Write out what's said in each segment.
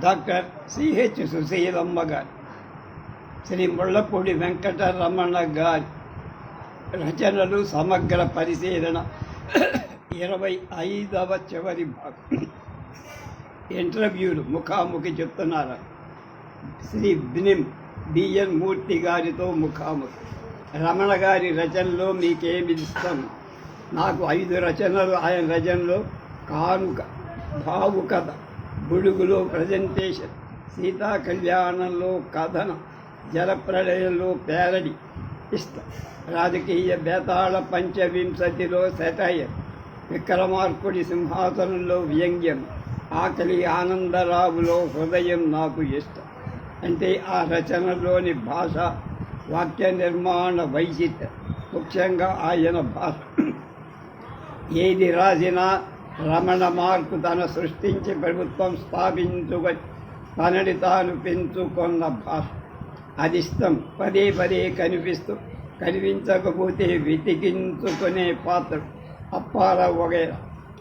Doctor CH Susheelamma గారు శ్రీ ముళ్ళపూడి వెంకటరమణ గారి రచనలు సమగ్ర పరిశీలన. ఇరవై ఐదవ చివరి భాగం. ఇంటర్వ్యూలు ముఖాముఖి చెప్తున్నారు. శ్రీ బినిమ్ బిఎన్ మూర్తి గారితో ముఖాముఖి. రమణ గారి రచనలో మీకేమి ఇష్టం? నాకు ఐదు రచనలు. ఆయన రచనలో కానుక భావుకథ బుడుగులో ప్రజెంటేషన్ సీతా కళ్యాణంలో కథనం జలప్రళయంలో పేరడి ఇష్ట రాజకీయ బేతాళ పంచవింశతిలో సెటైర్ విక్రమార్కుడి సింహాసనంలో వ్యంగ్యం ఆకలి ఆనందరావులో హృదయం నాకు ఇష్టం. అంటే ఆ రచనలోని భాష వాక్య నిర్మాణ వైచిత్ర ముఖ్యంగా ఆయన భాష. ఏది రాసినా రమణ మార్కు తన సృష్టించి ప్రభుత్వం స్థాపించు తనని తాను పెంచుకున్న భాష పదే పదే కనిపిస్తూ కనిపించకపోతే వెతికించుకునే పాత్ర. అప్పారావు వగైరా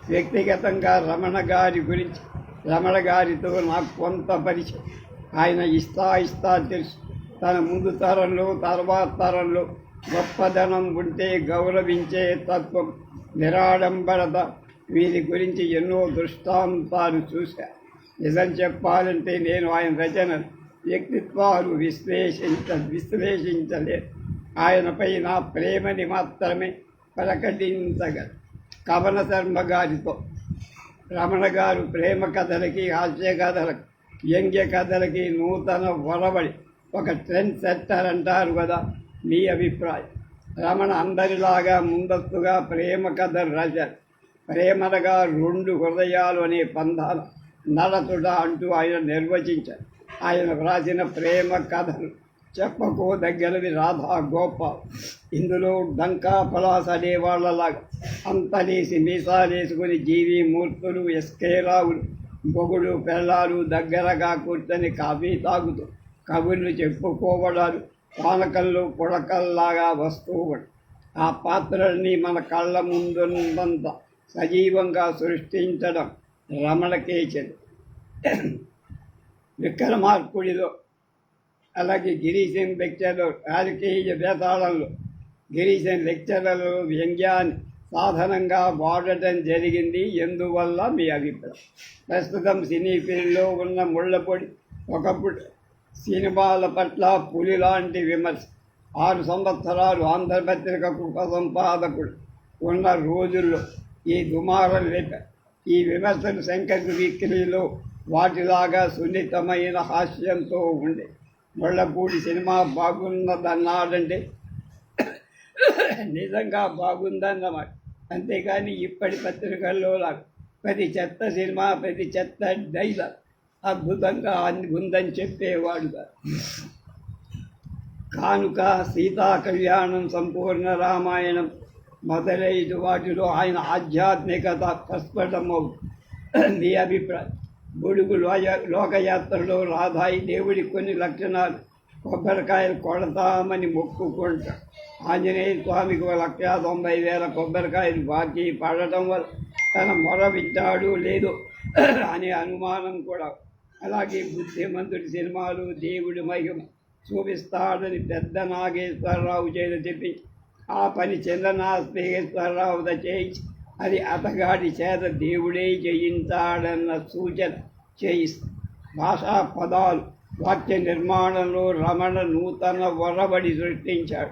వ్యక్తిగతంగా రమణ గారి గురించి రమణ గారితో నాకు కొంత పరిచయం. ఆయన ఇస్తా ఇస్తా తెలుసు. తన ముందు తరంలో తర్వాత తరంలో గొప్పదనం ఉంటే గౌరవించే తత్వం నిరాడంబరత వీరి గురించి ఎన్నో దృష్టాంతాలు చూశా. నిజం చెప్పాలంటే నేను ఆయన రచన వ్యక్తిత్వాలు విశ్లేషించ విశ్లేషించలేదు. ఆయనపై నా ప్రేమని మాత్రమే ప్రకటించగల కవన శర్మ గారితో రమణ గారు ప్రేమ కథలకి హాస్య కథలకి వ్యంగ్య కథలకి నూతన వరవడి ఒక ట్రెండ్ సెట్టర్ అంటారు కదా మీ అభిప్రాయం. రమణ అందరిలాగా ముందస్తుగా ప్రేమ కథ రాశారు ప్రేమనగా రెండు హృదయాలు అనే పందాలు నడతుడ అంటూ ఆయన నిర్వచించారు. ఆయన వ్రాసిన ప్రేమ కథలు చెప్పుకోదగ్గరవి రాధా గోపాల్. ఇందులో డంకా పలాస్ అనేవాళ్ళలాగా అంతలేసి మీసాలేసుకుని జీవి మూర్తులు ఎస్కే రావులు బొగుడు పెళ్ళాలు దగ్గరగా కూర్చొని కాఫీ తాగుతూ కబుర్లు చెప్పుకోవడాలు పానకల్లో పుడకల్లాగా వస్తూ ఆ పాత్రల్ని మన కళ్ళ ముందున్నంత సజీవంగా సృష్టించడం రమణ చెంది విక్రమార్కుడిలో అలాగే గిరీశన్ లెక్చర్లు రాజకీయ వేతాళంలో గిరీశన్ లెక్చర్లలో వ్యంగ్యాన్ని సాధనంగా వాడటం జరిగింది ఎందువల్ల మీ అభిప్రాయం? ప్రస్తుతం సినీ ఫీల్డ్లో ఉన్న ముళ్ళపొడి ఒకప్పుడు సినిమాల పట్ల పులి లాంటి విమర్శ. ఆరు సంవత్సరాలు ఆంధ్రపత్రికకు ఉపసంపాదకుడు ఉన్న రోజుల్లో ఈ దుమారం లేక ఈ విమర్శలు శంకర్ వీక్లీలో వాటిలాగా సున్నితమైన హాస్యంతో ఉండే ముళ్ళపూడి సినిమా బాగున్నదన్నాడంటే నిజంగా బాగుందన్నమాట. అంతేకాని ఇప్పటి పత్రికల్లో నాకు ప్రతి చెత్త సినిమా ప్రతి చెత్త డైలాగ్ అద్భుతంగా ఉందని చెప్పేవాడు కానుక సీతా కళ్యాణం సంపూర్ణ రామాయణం మొదలైన వాటిలో ఆయన ఆధ్యాత్మికత ప్రస్ఫుటమవు మీ అభిప్రాయం బుడుగు లోయ లోకయాత్రలో రాధాయి దేవుడి కొన్ని లక్షణాలు. కొబ్బరికాయలు కొడతామని మొక్కుకుంటాడు ఆంజనేయ స్వామికి ఒక లక్ష తొంభై వేల కొబ్బరికాయలు బాకీ పడటం వల్ల తన మొర లేదు అనే అనుమానం కూడా. అలాగే బుద్ధిమంతుడి సినిమాలు దేవుడి మహిమ చూపిస్తాడని పెద్ద నాగేశ్వరరావు చేత చెప్పి ఆ పని చంద్రనాథేశ్వరరావు చేయించి అది అతగాడి చేత దేవుడే చేయించాడన్న సూచన చేయి. భాషా పదాలు వాక్య నిర్మాణంలో రమణ నూతన వరబడి సృష్టించాడు.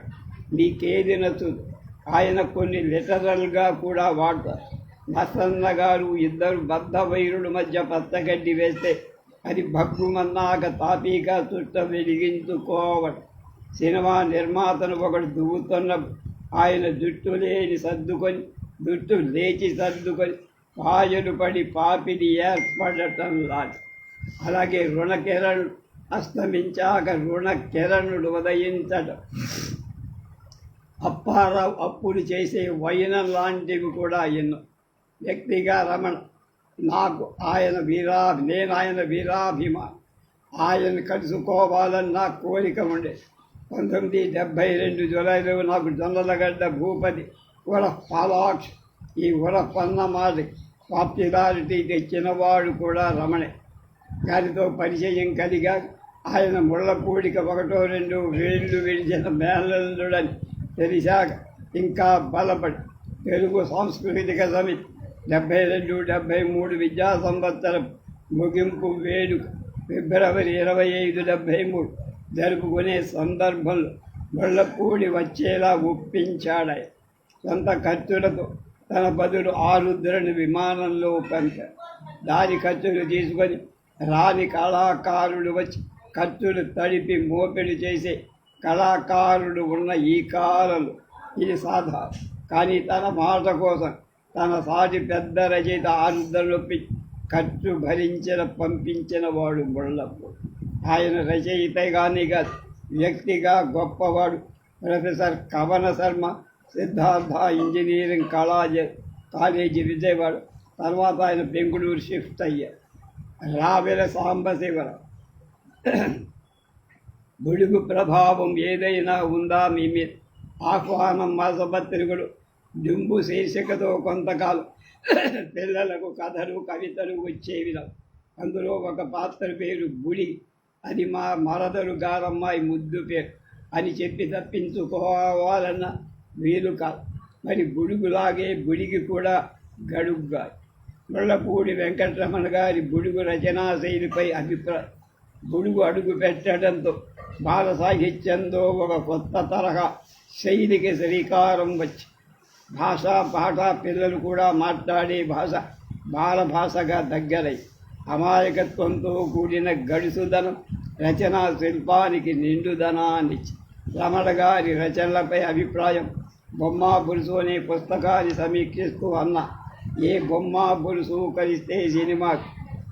మీకేది నచ్చుదు? ఆయన కొన్ని లిటరల్గా కూడా వాడతారు. మసన్న గారు ఇద్దరు బద్ధ వైరుల మధ్య పచ్చగడ్డి వేస్తే అది భగ్గుమన్నాక తాపీగా చుట్ట వెలిగించుకోవడం. సినిమా నిర్మాతను ఒకడు దువ్వుతున్న ఆయన జుట్టు లేని సర్దుకొని జుట్టు లేచి సర్దుకొని పాయలు పడి పాపిని ఏర్పడటం లాంటి. అలాగే రుణకిరణుడు అస్తమించాక రుణకిరణుడు ఉదయించడం. అప్పారావు అప్పులు చేసే వైనం లాంటివి కూడా ఎన్నో. వ్యక్తిగా రమణ నాకు ఆయన వీరా నేను ఆయన వీరాభిమాన్. ఆయన కలుసుకోవాలని నా కోరిక ఉండే పంతొమ్మిది డెబ్భై రెండు జూలైలో నాకు జొన్నలగడ్డ భూపతి ఉర పాలాక్ష ఈ ఉర పన్నమాది పాపులారిటీ తెచ్చినవాడు కూడా రమణే. గారితో పరిచయం కలిగా ఆయన ముళ్ళపూడిక ఒకటో రెండు వేళ్ళు విడిచిన మేనల్లుడని తెలిసాక ఇంకా బలపడి తెలుగు సాంస్కృతిక సమితి డెబ్బై రెండు డెబ్బై మూడు విద్యా సంవత్సరం ముగింపు వేడుక ఫిబ్రవరి ఇరవై ఐదు డెబ్బై మూడు జరుపుకునే సందర్భంలో ముళ్ళపూడి వచ్చేలా ఒప్పించాడాయి సొంత ఖర్చులతో తన బదులు ఆరుద్రని విమానంలో పంపాడు దాని ఖర్చులు తీసుకొని రాని కళాకారుడు వచ్చి ఖర్చులు తడిపి మోపిడి చేసే కళాకారుడు ఉన్న ఈ కాలంలో ఇది సాధారణ. కానీ తన మాట కోసం తన సాటి పెద్ద రచయిత ఆరుద్రలొప్పి ఖర్చు భరించిన పంపించిన వాడు ముళ్ళప్పు ఆయన రచయితగానే కాదు వ్యక్తిగా గొప్పవాడు. ప్రొఫెసర్ కవన శర్మ సిద్ధార్థ ఇంజనీరింగ్ కళాజ కాలేజీ విజయవాడ. తర్వాత ఆయన బెంగళూరు షిఫ్ట్ అయ్యారు రావెల సాంబశివరావు బుడుగు ప్రభావం ఏదైనా ఉందా మీ మీద? ఆహ్వానం మాసపత్రికలు దుంబు శీర్షికతో కొంతకాలం పిల్లలకు కథలు కవితలు వచ్చేవి అందులో ఒక పాత్ర పేరు బుడి. అది మా మరదలు గారమ్మాయి ముద్దు పేరు. అని చెప్పి తప్పించుకోవాలన్న వీలు కాదు. మరి బుడుగులాగే బుడికి కూడా గడుగ్గా ముళ్ళపూడి వెంకటరమణ గారి బుడుగు రచనా శైలిపై అభిప్రాయం. బుడుగు అడుగు పెట్టడంతో బాల సాహిత్యంతో ఒక కొత్త తరహా శైలికి శ్రీకారం వచ్చి భాష పాట పిల్లలు కూడా మాట్లాడే భాష బాల భాషగా దగ్గరై అమాయకత్వంతో కూడిన గడుసుదనం రచనా శిల్పానికి నిండుదనాన్ని రమణ గారి రచనలపై అభిప్రాయం బొమ్మ బురుసు అనే పుస్తకాన్ని సమీక్షిస్తూ అన్న ఏ బొమ్మ బురుసు కలిస్తే సినిమా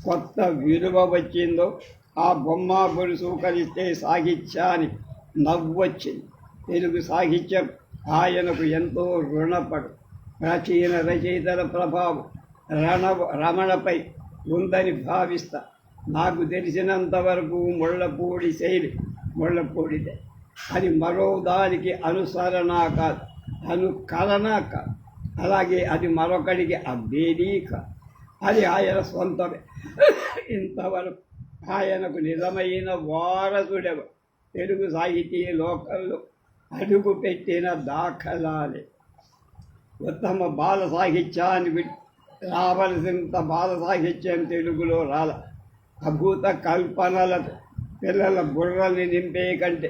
కొత్త విలువ వచ్చిందో ఆ బొమ్మ బురుసు కలిస్తే సాహిత్యానికి నవ్వొచ్చింది తెలుగు సాహిత్యం ఆయనకు ఎంతో రుణపడు. ప్రాచీన రచయితల ప్రభావం రణ రమణపై ఉందని భావిస్తా. నాకు తెలిసినంత వరకు ముళ్ళపూడి శైలి ముళ్ళపూడిదే అది మరో దానికి అనుసరణ కాదు అనుకరణ కాదు. అలాగే అది మరొకడికి అబ్బేదీ కాదు. అది ఆయన సొంతమే ఇంతవరకు ఆయనకు నిజమైన వారసుడెవ తెలుగు సాహితీ లోకల్లో అడుగు పెట్టిన దాఖలాలే. ఉత్తమ బాల సాహిత్యాన్ని రావలసినంత బాల సాహిత్యం తెలుగులో రాల. అభూత కల్పనల పిల్లల బుర్రల్ని నింపే కంటే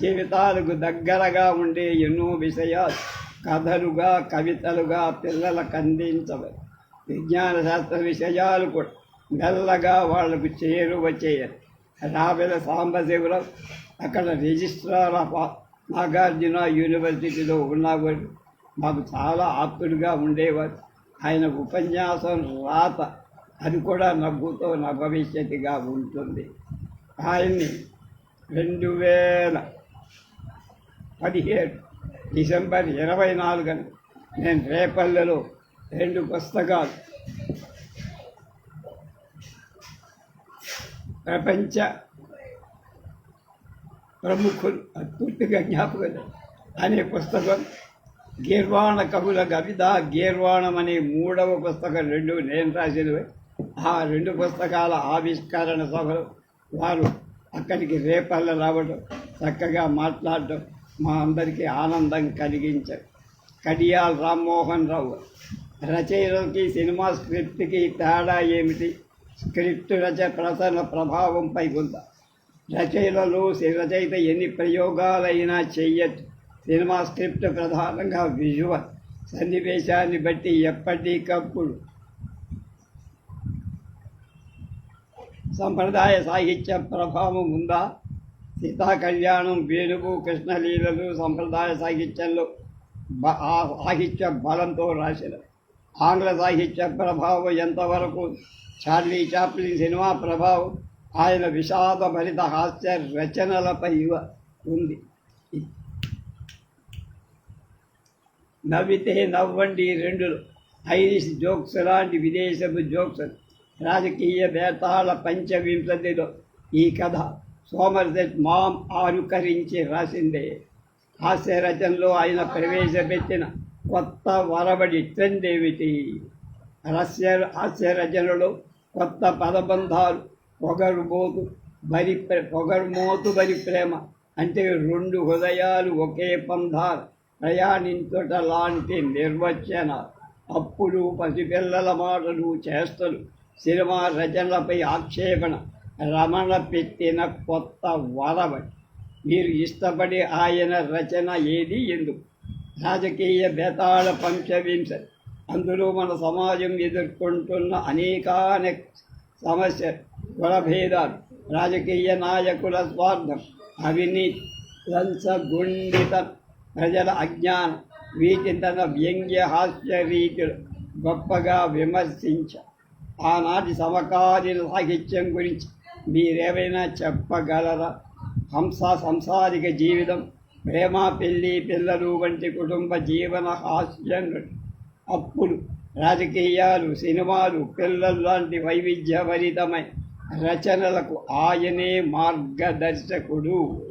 జీవితాలకు దగ్గరగా ఉండే ఎన్నో విషయాలు కథలుగా కవితలుగా పిల్లలకు అందించవచ్చు విజ్ఞాన శాస్త్ర విషయాలు కూడా మెల్లగా వాళ్ళకు చేరువ చేయాలి. రావెల సాంబశివరావు అక్కడ రిజిస్ట్రార్ ఆఫ్ నాగార్జున యూనివర్సిటీలో ఉన్నవాడు. మాకు చాలా ఆప్తుడిగా ఉండేవారు ఆయన ఉపన్యాసం రాత అది కూడా నవ్వుతో నా భవిష్యత్తుగా ఉంటుంది. ఆయన్ని రెండు వేల పదిహేడు డిసెంబర్ ఇరవై నాలుగున నేను రేపల్లెలో రెండు పుస్తకాలు ప్రపంచ ప్రముఖులు అది పూర్తిగా జ్ఞాపకం అనే పుస్తకం గీర్వాణ కవుల కవిత గీర్వాణం అనే మూడవ పుస్తకం రెండు నేను రాసినవి ఆ రెండు పుస్తకాల ఆవిష్కరణ సభలు వారు అక్కడికి రేపల్ల రావడం చక్కగా మాట్లాడటం మా అందరికీ ఆనందం కలిగించారు. కడియాల్ రామ్మోహన్ రావు రచయితకి సినిమా స్క్రిప్ట్కి తేడా ఏమిటి? స్క్రిప్ట్ రచ ప్రసన్న ప్రభావంపై ఉందా? రచయితలు రచయిత ఎన్ని ప్రయోగాలైనా చేయచ్చు. సినిమా స్క్రిప్ట్ ప్రధానంగా విజువల్ సన్నివేశాన్ని బట్టి ఎప్పటికప్పుడు సంప్రదాయ సాహిత్య ప్రభావం ఉందా? సీతా కళ్యాణం వేణువు కృష్ణలీలలు సంప్రదాయ సాహిత్యంలో ఆ సాహిత్య బలంతో రాసిన ఆంగ్ల సాహిత్య ప్రభావం ఎంతవరకు? చార్లీ చాప్లిన్ సినిమా ప్రభావం ఆయన విషాదభరిత హాస్య రచనలపై ఉంది. నవ్వితే నవ్వండి రెండు. ఐరిష్ జోక్స్ లాంటి విదేశపు జోక్స్. రాజకీయ వేతాళ పంచవింశతిలో ఈ కథ సోమర్సెట్ మామ్ ఆరుకరించి రాసిందే. హాస్య రచనలో ఆయన ప్రవేశపెట్టిన కొత్త వరబడి ట్రెండ్ ఏమిటి? రస్య హాస్య రచనలో కొత్త పదబంధాలు పొగరుబోతు బరి పొగరుమోతు బరి ప్రేమ అంటే రెండు హృదయాలు ఒకే పంధాలు ప్రయాణించుట లాంటి నిర్వచన. అప్పులు పసిపిల్లల మాటలు చేస్తలు. సినిమా రచనలపై ఆక్షేపణ. రమణ పెట్టిన కొత్త వరవడి మీరు ఇష్టపడి ఆయన రచన ఏది ఎందుకు రాజకీయ బేతాళ పంచవింశ. అందులో మన సమాజం ఎదుర్కొంటున్న అనేకానేక సమస్య కులభేదాలు రాజకీయ నాయకుల స్వార్థం అవినీతి లంచగుండిత ప్రజల అజ్ఞానం వీటిని తన వ్యంగ్య హాస్య రీతులు గొప్పగా విమర్శించ. ఆనాటి సమకాలీన సాహిత్యం గురించి మీరేమైనా చెప్పగలరా? హంస సంసారిక జీవితం ప్రేమ పెళ్ళి పిల్లలు వంటి కుటుంబ జీవన హాస్యం అప్పులు రాజకీయాలు సినిమాలు పిల్లలు లాంటి వైవిధ్యభరితమైన రచనలకు ఆయనే మార్గదర్శకుడు.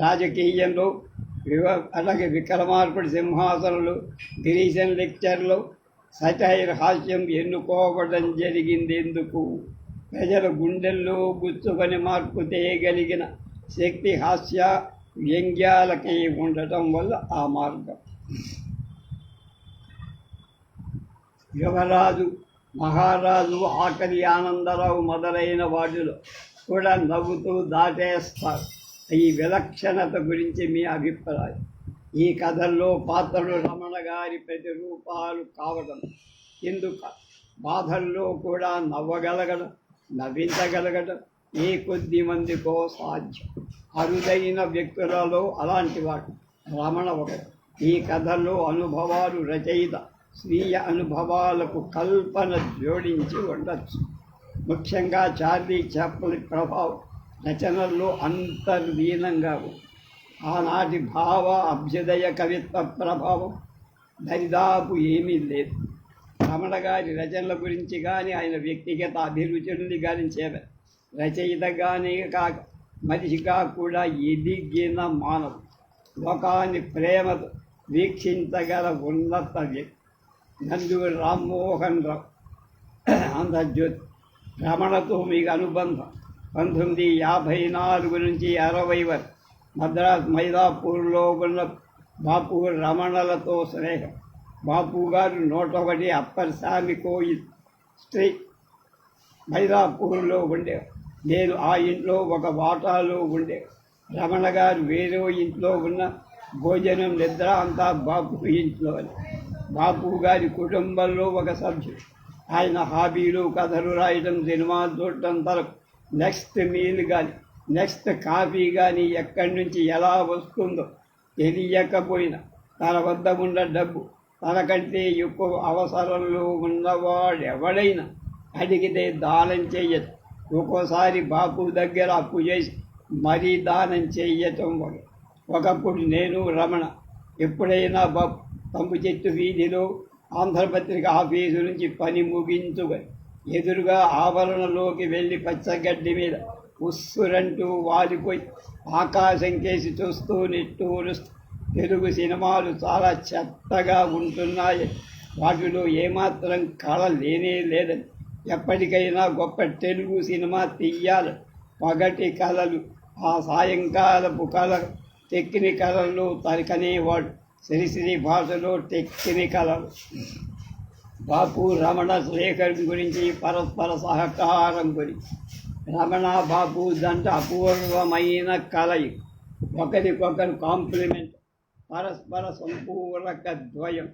రాజకీయంలో అలాగే విక్రమార్పుడు సింహాసనలు గిరీశన్ లెక్చర్లు సటైర్ హాస్యం ఎన్నుకోవడం జరిగింది ఎందుకు? ప్రజల గుండెల్లో గుచ్చుకొని మార్పు తేయగలిగిన శక్తి హాస్య వ్యంగ్యాలకి ఉండటం వల్ల ఆ మార్గం. యువరాజు మహారాజు ఆకలి ఆనందరావు మొదలైన వాటిలో కూడా నవ్వుతూ దాటేస్తారు. ఈ విలక్షణత గురించి మీ అభిప్రాయం. ఈ కథల్లో పాత్రలు రమణ గారి ప్రతిరూపాలు కావడం ఎందుకు? బాధల్లో కూడా నవ్వగలగడం నవ్వించగలగడం ఏ కొద్ది మందికో సాధ్యం. అరుదైన వ్యక్తులలో అలాంటి వాడు రమణ ఒకడు. ఈ కథల్లో అనుభవాలు రచయిత స్వీయ అనుభవాలకు కల్పన జోడించి ఉండొచ్చు. ముఖ్యంగా చార్లీ చాప్లి ప్రభావం రచనల్లో అంతర్లీనంగా ఆనాటి భావ అభ్యుదయ కవిత్వ ప్రభావం దరిదాపు ఏమీ లేదు. రమణ గారి రచనల గురించి కానీ ఆయన వ్యక్తిగత అభిరుచుల్ని కానీ చేర రచయితగానే కాక మనిషిగా కూడా ఎదిగిన మానవు లోకాన్ని ప్రేమతో వీక్షించగల ఉన్నత వ్యక్తి నందూరి రామ్మోహన్ రావు. ఆంధ్రజ్యోతి రమణతో మీకు అనుబంధం. పంతొమ్మిది యాభై నాలుగు నుంచి అరవై వరకు మద్రాస్ మైదాపూర్లో ఉన్న బాపు రమణలతో స్నేహం. బాపు గారు నూట ఒకటి అప్పర్ స్వామి కోయిల్ స్ట్రీట్ మైదాపూర్లో ఉండే. నేను ఆ ఇంట్లో ఒక వాటాలో ఉండే. రమణ గారు వేరే ఇంట్లో ఉన్న భోజనం నిద్ర అంతా బాపు ఇంట్లో బాపు గారి కుటుంబంలో ఒక సభ్యుడు. ఆయన హాబీలు కథలు రాయడం సినిమాలు చూడటం తరకు నెక్స్ట్ మీల్ కానీ నెక్స్ట్ కాఫీ కానీ ఎక్కడి నుంచి ఎలా వస్తుందో తెలియకపోయినా తన వద్ద ఉన్న డబ్బు తనకంటే ఎక్కువ అవసరంలో ఉన్నవాడు ఎవడైనా అడిగితే దానం చేయదు ఒక్కోసారి బాపు దగ్గర అప్పు చేసి మరీ దానం చెయ్యటం ఒకప్పుడు నేను రమణ ఎప్పుడైనా బాపు తంపు చెట్టు వీధిలో ఆంధ్రపత్రిక ఆఫీసు నుంచి పని ముగించుకొని ఎదురుగా ఆవరణలోకి వెళ్ళి పచ్చగడ్డి మీద ఉస్సురంటూ వాలిపోయి ఆకాశం కేసి చూస్తూ నిట్టూరుస్తూ తెలుగు సినిమాలు చాలా చెత్తగా ఉంటున్నాయి. వాటిలో ఏమాత్రం కళ లేనే లేదని ఎప్పటికైనా గొప్ప తెలుగు సినిమా తీయాలి. పగటి కళలు ఆ సాయంకాలపు కళ టెక్నికలలో కళల్లో తరికనేవాడు శ్రీశ్రీ భాషలో టెక్నికలలు. కళలు బాపు రమణ శ్రేఖర్ గురించి పరస్పర సహకారం గురించి. రమణ బాపు దంట అపూర్వమైన కలయి. ఒకరికొకరు కాంప్లిమెంట్. పరస్పర సంపూరక ద్వయం.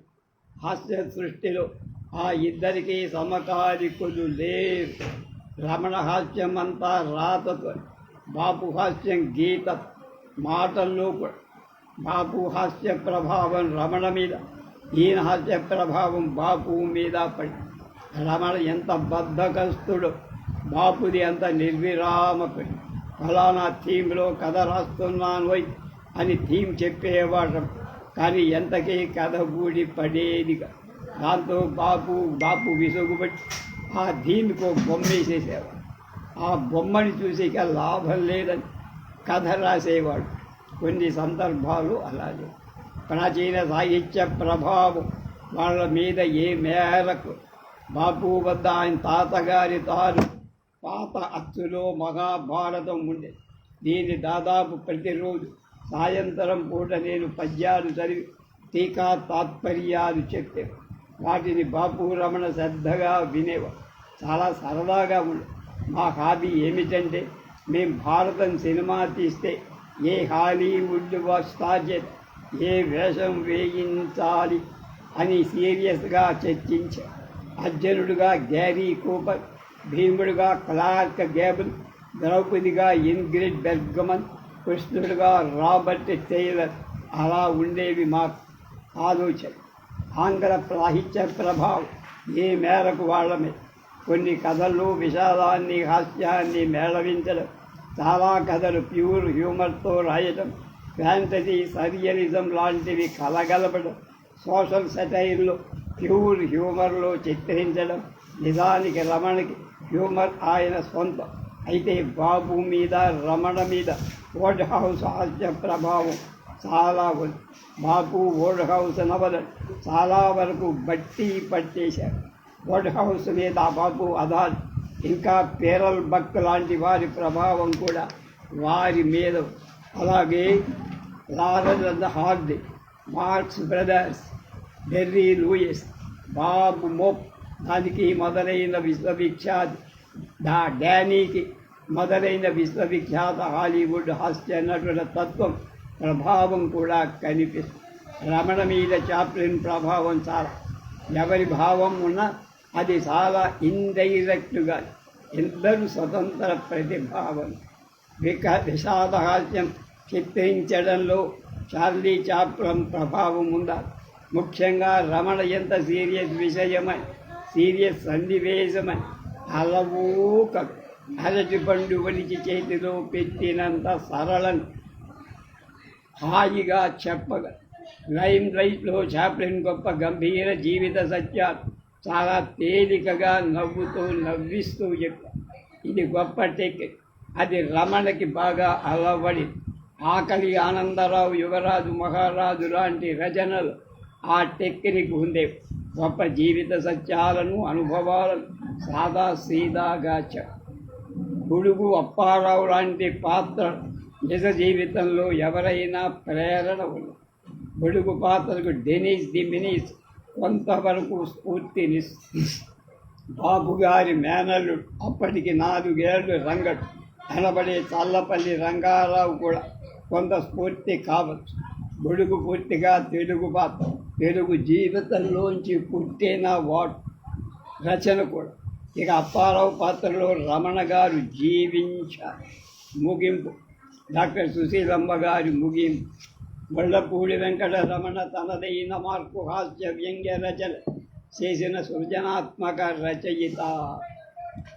హాస్య సృష్టిలో ఆ ఇద్దరికి సమకాలికులు లేరు. రమణ హాస్యం అంతా రాతతో బాపు హాస్యం గీత మాటల్లో కూడా. బాపు హాస్య ప్రభావం రమణ మీద. ఈయన హాస్య ప్రభావం బాపు మీద పడి. రమణ ఎంత బద్ధకస్తుడు బాపుది అంత నిర్విరామకుడి ఫలానా థీమ్లో కథ రాస్తున్నాను వై అని థీమ్ చెప్పేవాడు కానీ ఎంతకీ కథ గూడి పడేదిగా. దాంతో బాపు బాపు విసుగుబట్టి ఆ థీమ్కి ఒక బొమ్మ వేసేసేవాడు ఆ బొమ్మని చూసి ఇక లాభం లేదని కథ రాసేవాడు. కొన్ని సందర్భాలు అలాగే. ప్రాచీన సాహిత్య ప్రభావం వాళ్ళ మీద ఏ మేరకు బాపు వద్ద ఆయన తాతగారి తాను పాత అచ్చులో మహాభారతం ఉండే. దీన్ని దాదాపు ప్రతిరోజు సాయంత్రం పూట నేను పద్యాలు చదివి టీకా తాత్పర్యాలు చెప్పే వాటిని బాపు రమణ శ్రద్ధగా వినేవా చాలా సరదాగా ఉండే. మా హాబీ ఏమిటంటే మేము భారతం సినిమా తీస్తే ఏ హాలీవుడ్ స్టార్ చేత ఏ వేషం వేయించాలి అని సీరియస్గా చర్చించ అర్జునుడుగా గ్యారీ కూపర్ భీముడుగా క్లార్క్ గేబుల్ ద్రౌపదిగా ఇన్గ్రిడ్ బెర్గమన్ కృష్ణుడుగా రాబర్ట్ టెయిలర్ అలా ఉండేవి మా ఆలోచన. ఆంగ్ల సాహిత్య ప్రభావం ఏ మేరకు వాళ్ళమే. కొన్ని కథలు విషాదాన్ని హాస్యాన్ని మేళవించడం చాలా కథలు ప్యూర్ హ్యూమర్తో రాయటం ఫ్యాంటసీ సరియలిజం లాంటివి కలగలపడం సోషల్ సెటైర్లు ప్యూర్ హ్యూమర్లో చిత్రించడం నిజానికి రమణకి హ్యూమర్ ఆయన సొంతం. అయితే బాబు మీద రమణ మీద ఓల్డ్ హౌస్ హాస్య ప్రభావం చాలా ఉంది. బాబు ఓల్డ్ హౌస్ నవల చాలా వరకు బట్టి పట్టేశారు. ఓల్డ్ హౌస్ మీద బాబు అదాల్ ఇంకా పేరల్ బక్ లాంటి వారి ప్రభావం కూడా వారి మీద అలాగే Laurel and Hardy Marx Brothers Jerry Lewis Bob Hope దానికి మొదలైన విశ్వవిఖ్యాత డా డానీకి మొదలైన విశ్వవిఖ్యాత హాలీవుడ్ హాస్య నటుల తత్వం ప్రభావం కూడా కనిపిస్తుంది రమణ మీద చాప్లిన్ ప్రభావం చాలా. ఎవరి భావం ఉన్నా అది చాలా ఇండైరెక్ట్గా ఇద్దరు స్వతంత్ర ప్రతిభావం విక విషాదహాస్యం చిత్రించడంలో చార్లీ చాప్లన్ ప్రభావం ఉందా ముఖ్యంగా రమణ ఎంత సీరియస్ విషయమై సీరియస్ సన్నివేశమై అలవూక అరటి పండు వలిచి చేతిలో పెట్టినంత సరళం హాయిగా చెప్పగా లైమ్ లైట్లో చాప్లిన్ గొప్ప గంభీర జీవిత సత్యాలు చాలా తేలికగా నవ్వుతూ నవ్విస్తూ చెప్పారు ఇది గొప్ప టెక్నిక్. అది రమణకి బాగా అలవడి. ఆకలి ఆనందరావు యువరాజు మహారాజు లాంటి రచనలు ఆ టెక్నిక్ ఉండే గొప్ప జీవిత సత్యాలను అనుభవాలను సాదా సీదాగా చెప్ప గుడుగు అప్పారావు లాంటి పాత్ర నిజ జీవితంలో ఎవరైనా ప్రేరణ ఉంది. గొడుగు పాత్రకు డెనీస్ ది మినీస్ కొంతవరకు స్ఫూర్తిని బాబుగారి మేనల్లుడు అప్పటికి నాలుగేళ్ళు రంగడు. అనబడే చల్లపల్లి రంగారావు కూడా కొంత స్ఫూర్తి కావచ్చు. గొడుగు పూర్తిగా తెలుగు పాత్ర తెలుగు జీవితంలోంచి పుట్టిన వాడు రచన కూడా. ఇక అప్పారావు పాత్రలో రమణ గారు జీవించారు ముగింపు. డాక్టర్ సుశీలమ్మ గారి ముగింపు. వల్లపూడి వెంకట రమణ తనదైన మార్పు హాస్య వ్యంగ్య రచన చేసిన సృజనాత్మక రచయిత.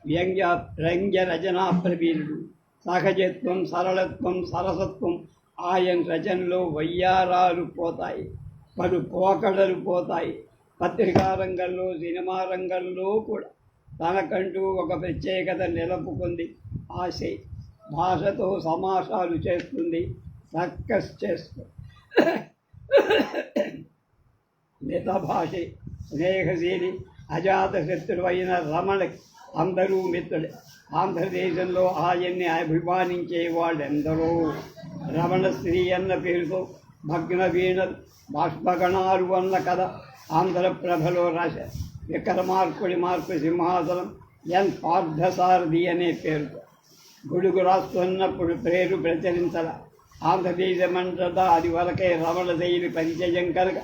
వ్యంగ్య వ్యంగ్య రచనా ప్రవీణుడు సహజత్వం సరళత్వం సరసత్వం ఆయన రచనలో వయ్యారాలు పోతాయి పలు పోకడలు పోతాయి పత్రికా రంగంలో సినిమా రంగంలో కూడా తనకంటూ ఒక ప్రత్యేకత నిలుపుకుంది ఆశే. భాషతో సమాసాలు చేస్తుంది సర్కస్ చేస్తుంది. మిత భాష స్నేహశీలి అజాతశత్రువైన రమణకి అందరూ మిత్రుడే ఆంధ్రదేశంలో ఆయన్ని అభిమానించే వాళ్ళెందరో. రమణ స్త్రీ అన్న పేరుతో భగ్న వీణ బాష్పగణాలు అన్న కథ ఆంధ్రప్రభలో రాశారు విక్రమార్కుడి మార్పు సింహాసనం ఎన్ పార్థసారథి అనే పేరుతో. గొడుగు రాస్తున్నప్పుడు పేరు ప్రచురించాల. ఆంధ్రదేశమంతటా అది వరకే రమణ శైలి పరిచయం కనుక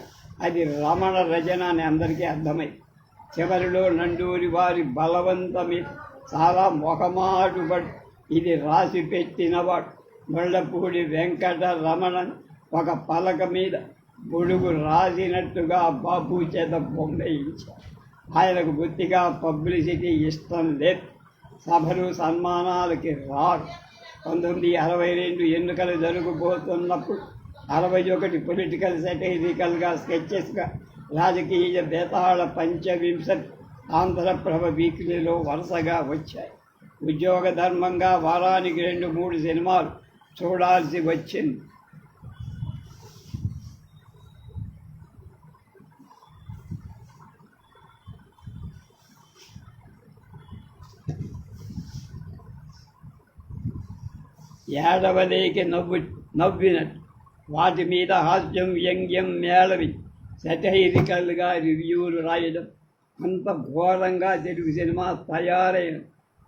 అది రమణ రచన అని అందరికీ అర్థమై చివరిలో నండూరి వారి బలవంతమి చాలా మొహమాటుబడి ఇది రాసి పెట్టినవాడు. ముళ్ళపూడి వెంకట రమణన్ ఒక పలక మీద గొడుగు రాసినట్టుగా బాబు చేత బొమ్మయించారు ఆయనకు బుద్ధిగా పబ్లిసిటీ ఇష్టం లేదు. సభలు సన్మానాలకి రారు పంతొమ్మిది అరవై రెండు ఎన్నికలు జరగబోతున్నప్పుడు అరవై ఒకటి పొలిటికల్ సెటైరికల్గా స్కెచెస్గా రాజకీయ బేతాళ పంచవింశతి ఆంధ్రప్రభ వీక్లీలో వరుసగా వచ్చాయి. ఉద్యోగ ధర్మంగా వారానికి రెండు మూడు సినిమాలు చూడాల్సి వచ్చింది. ఏడవలేకి నవ్వు నవ్వినట్టు. వాటి మీద హాస్యం వ్యంగ్యం మేళవి సెటైరికల్గా రివ్యూలు రాయడం అంత ఘోరంగా తెలుగు సినిమా తయారైన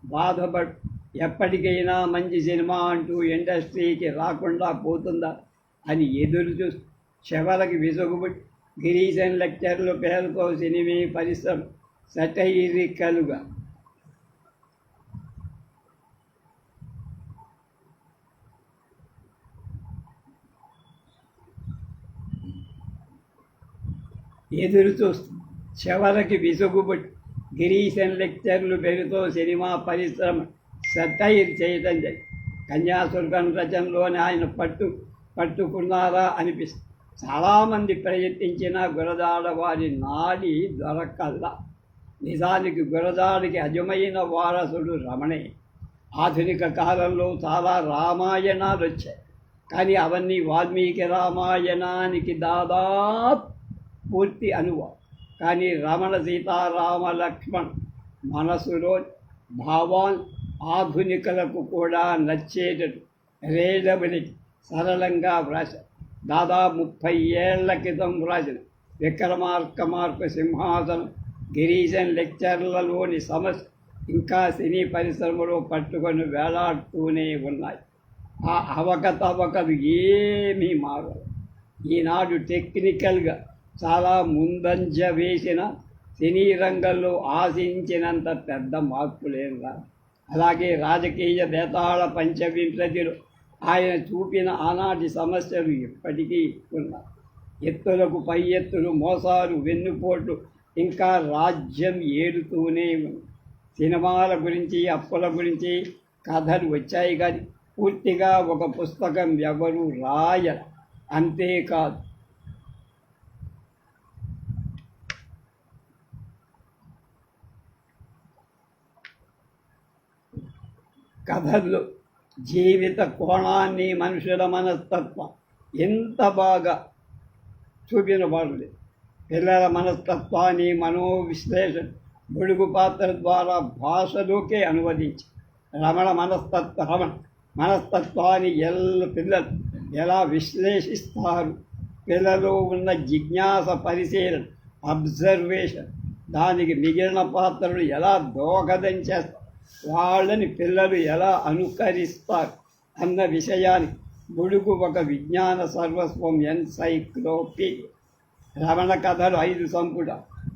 బాధపడు ఎప్పటికైనా మంచి సినిమా అంటూ ఇండస్ట్రీకి రాకుండా పోతుందా అని ఎదురు చూస్తూ చివరికి విసుగుబడి గిరీశన్ లెక్చర్లు పేరుతో సినిమా పరిశ్రమ సెటైరికల్గా ఎదురు చూస్తుంది చివరికి విసుగుబడి గిరీశన్ లెక్చర్లు పేరుతో సినిమా పరిశ్రమ సటైర్ చేయటం జరిగింది కన్యాశుల్కం రచనలోని ఆయన పట్టు పట్టుకున్నారా అనిపిస్తుంది చాలామంది ప్రయత్నించిన గురదాడ వారి నాడి దొరకల్లా నిజానికి గురదాడికి అజమైన వారసుడు రమణే. ఆధునిక కాలంలో చాలా రామాయణాలు వచ్చాయి కానీ అవన్నీ వాల్మీకి రామాయణానికి దాదాపు పూర్తి అనుభవం కానీ రమణ సీతారామ లక్ష్మణ్ మనసులో భావాన్ ఆధునికులకు కూడా నచ్చేటట్టు రేడబిలిటీ సరళంగా వ్రాశారు దాదాపు ముప్పై ఏళ్ళ క్రితం వ్రాసిన విక్రమార్క మార్క సింహాసనం గిరిజన్ లెక్చర్లలోని సమస్య ఇంకా సినీ పరిశ్రమలో పట్టుకొని వేలాడుతూనే ఉన్నాయి. ఆ అవకతవకలు ఏమీ మారవు. ఈనాడు టెక్నికల్గా చాలా ముందంజ వేసిన సినీ రంగంలో ఆశించినంత పెద్ద మార్పులేం రాదు అలాగే రాజకీయ బేతాళ పంచవింశతిలో ఆయన చూపిన ఆనాటి సమస్యలు ఇప్పటికీ ఉన్నాయి ఎత్తులకు పై ఎత్తులు మోసాలు వెన్నుపోట్లు ఇంకా రాజ్యం ఏడుతూనే ఉంది. సినిమాల గురించి అప్పుల గురించి కథలు వచ్చాయి కానీ పూర్తిగా ఒక పుస్తకం ఎవరు రాయరు. అంతేకాదు కథలు జీవిత కోణాన్ని మనుషుల మనస్తత్వం ఎంత బాగా చూపిన వాళ్ళు పిల్లల మనస్తత్వాన్ని మనోవిశ్లేషణ బుడుగు పాత్ర ద్వారా భాషలోకే అనువదించి రమణ మనస్తత్వ రమణ మనస్తత్వాన్ని ఎల్ల పిల్లలు ఎలా విశ్లేషిస్తారు? పిల్లలు ఉన్న జిజ్ఞాస పరిశీలన అబ్జర్వేషన్ దానికి మిగిలిన పాత్రలు ఎలా దోహదం చేస్తారు వాళ్ళని పిల్లలు ఎలా అనుకరిస్తారు అన్న విషయాన్ని బుడుగు ఒక విజ్ఞాన సర్వస్వం ఎన్సైక్లోపీ. రమణ కథలు ఐదు సంపుట.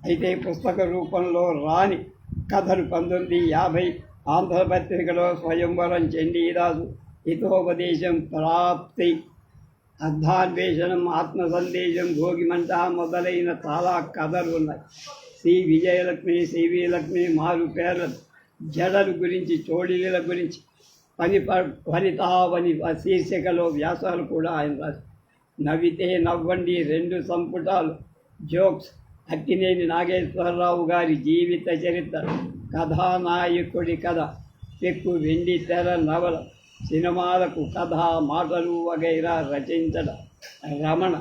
అయితే పుస్తక రూపంలో రాని కథలు పంతొమ్మిది యాభై ఆంధ్రపత్రికలో స్వయంవరం చండీరాజు హితోపదేశం ప్రాప్తి. అర్ధాన్వేషణం ఆత్మ సందేశం భోగిమంట మొదలైన చాలా కథలు ఉన్నాయి. శ్రీ విజయలక్ష్మి సివి లక్ష్మి మారు పేర్ల జడల గురించి చోళీల గురించి పని ఫలితావని శీర్షికలో వ్యాసాలు కూడా ఆయన రాశారు. నవ్వితే నవ్వండి రెండు సంపుటాలు జోక్స్ అక్కినేని నాగేశ్వరరావు గారి జీవిత చరిత్ర కథానాయకుడి కథ పెక్కు వెండి తెర నవల సినిమాలకు కథ మాటలు వగైరా రచించడం రమణ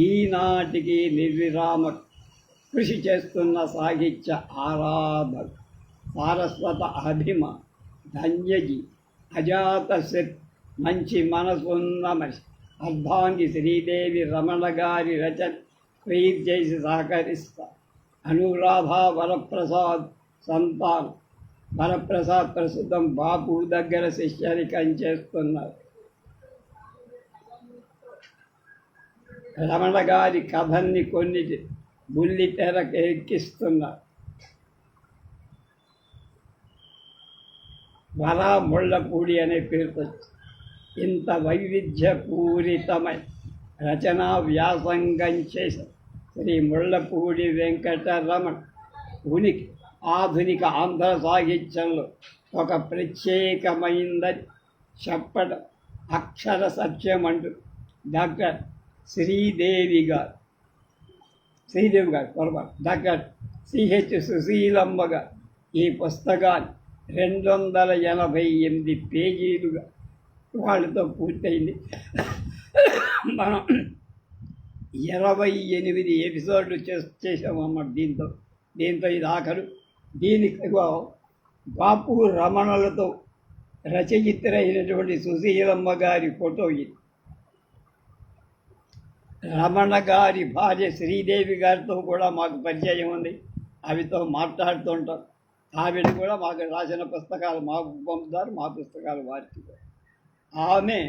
ఈనాటికి నిర్విరామ కృషి చేస్తున్న సాహిత్య ఆరాధకు సారస్వత అభిమ ధన్యజి అజాత శత్ మంచి మనసున్న మనిషి అర్ధాంగి శ్రీదేవి రమణ గారి రచన ప్రీత్ చేసి సహకరిస్తా అనురాధ వరప్రసాద్ సంతాన్. వరప్రసాద్ ప్రస్తుతం బాపు దగ్గర శిష్యరికం చేస్తున్నారు రమణ గారి కథల్ని కొన్నిటి బుల్లి ఎక్కిస్తున్నారు వర ముళ్ళపూడి అనే పేరుతో ఇంత వైవిధ్యపూరితమై రచనా వ్యాసంగం చేసిన శ్రీ ముళ్ళపూడి వెంకటరమణ ఉనికి ఆధునిక ఆంధ్ర సాహిత్యంలో ఒక ప్రత్యేకమైందని చెప్పడం అక్షర సత్యం అంటూ డాక్టర్ శ్రీదేవి గారు శ్రీదేవి గారు పొరపాటు డాక్టర్ సిహెచ్ సుశీలమ్మ గారు ఈ పుస్తకాన్ని రెండు వందల ఎనభై ఎనిమిది పేజీలుగా వాళ్ళతో పూర్తయింది. మనం ఇరవై ఎనిమిది ఎపిసోడ్లు చే దీంతో. దీంతో ఇది ఆఖరు. దీనికి బాపు రమణలతో రచయిత్రైనటువంటి సుశీలమ్మ గారి ఫోటో ఇది. రమణ గారి భార్య శ్రీదేవి గారితో కూడా మాకు పరిచయం ఉంది. అవితో మాట్లాడుతుంటాం ఆవిడ కూడా మాకు రాసిన పుస్తకాలు మాకు పంపుతారు మా పుస్తకాలు వారికి ఆమె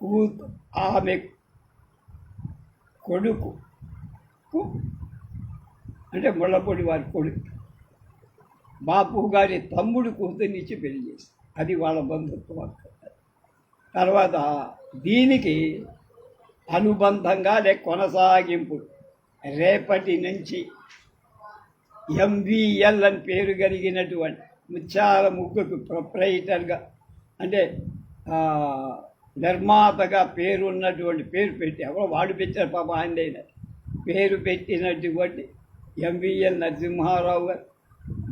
కూతు ఆమె కొడుకు కు- అంటే ముళ్ళపొడి వారి కొడుకు. బాపు గారి తమ్ముడు కూతుర్నిచ్చి పెళ్ళి చేసి అది వాళ్ళ బంధుత్వం తర్వాత దీనికి అనుబంధంగా లే కొనసాగింపు రేపటి నుంచి ఎంవిఎల్ అని పేరు కలిగినటువంటి ముత్యాల ముగ్గుకు ప్రొప్రైటర్గా అంటే నిర్మాతగా పేరు ఉన్నటువంటి పేరు పెట్టి ఎవరో వాడు పెట్టారు పాప ఆయన పేరు పెట్టినటువంటి ఎంవిఎల్ నరసింహారావు గారు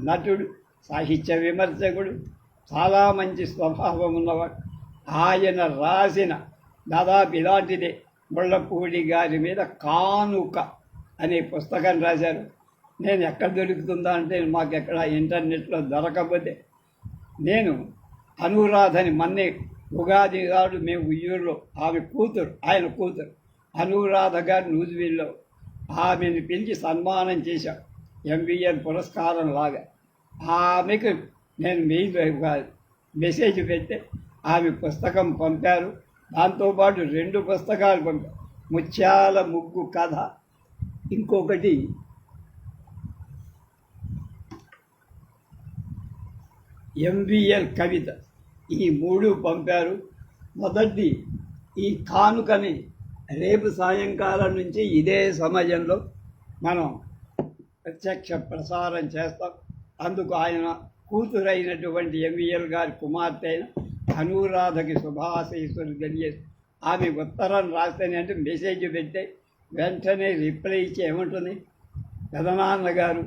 నటుడు సాహిత్య విమర్శకుడు చాలా మంచి స్వభావం ఉన్నవాడు. ఆయన రాసిన దాదాపు ఇలాంటిదే ముళ్ళపూడి గారి మీద కానుక అనే పుస్తకం రాశారు. నేను ఎక్కడ దొరుకుతుందా అంటే మాకు ఎక్కడ ఇంటర్నెట్లో దొరకకపోతే నేను అనురాధని మొన్నే ఉగాది గారు మేము ఉయ్యూరులో ఆమె కూతురు ఆయన కూతురు అనురాధ గారు నూజివీల్లో ఆమెను పిలిచి సన్మానం చేశాం. ఎంబీఎన్ పురస్కారం లాగా. ఆమెకు నేను మెయిల్ మెసేజ్ పెడితే ఆమె పుస్తకం పంపారు. దాంతోపాటు రెండు పుస్తకాలు పంపారు. ముత్యాల ముగ్గు కథ. ఇంకొకటి ఎంవిఎల్ కవిత. ఈ మూడు పంపారు. మొదటి ఈ కానుకని రేపు సాయంకాలం నుంచి ఇదే సమయంలో మనం ప్రత్యక్ష ప్రసారం చేస్తాం. అందుకు ఆయన కూతురైనటువంటి ఎంవిఎల్ గారి కుమార్తె అయిన అనురాధకి శుభాశీస్సులు తెలియదు ఆమె ఉత్తరం రాస్తేనే అంటే మెసేజ్ పెట్టే వెంటనే రిప్లై ఇచ్చి ఏముంటుంది? పెదనాన్న గారు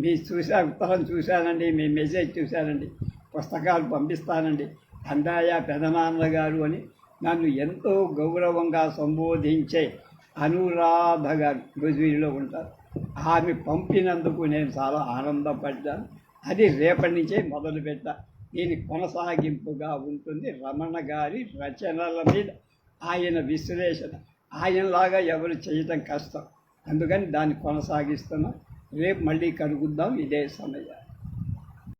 మీ చూసా ఉత్తరం చూశానండి మీ మెసేజ్ చూశానండి పుస్తకాలు పంపిస్తానండి. అందాయ పెదనాన్న గారు అని నన్ను ఎంతో గౌరవంగా సంబోధించే అనురాధ గారు గుజువిలో ఉంటారు. ఆమె పంపినందుకు నేను చాలా ఆనందపడ్డాను. అది రేపటి నుంచే మొదలు పెట్టా దీని కొనసాగింపుగా ఉంటుంది రమణ గారి రచనల మీద ఆయన విశ్లేషణ. ఆయనలాగా ఎవరు చేయటం కష్టం. అందుకని దాన్ని కొనసాగిస్తున్నాం. రేపు మళ్ళీ కలుగుద్దాం. ఇదే సమయం.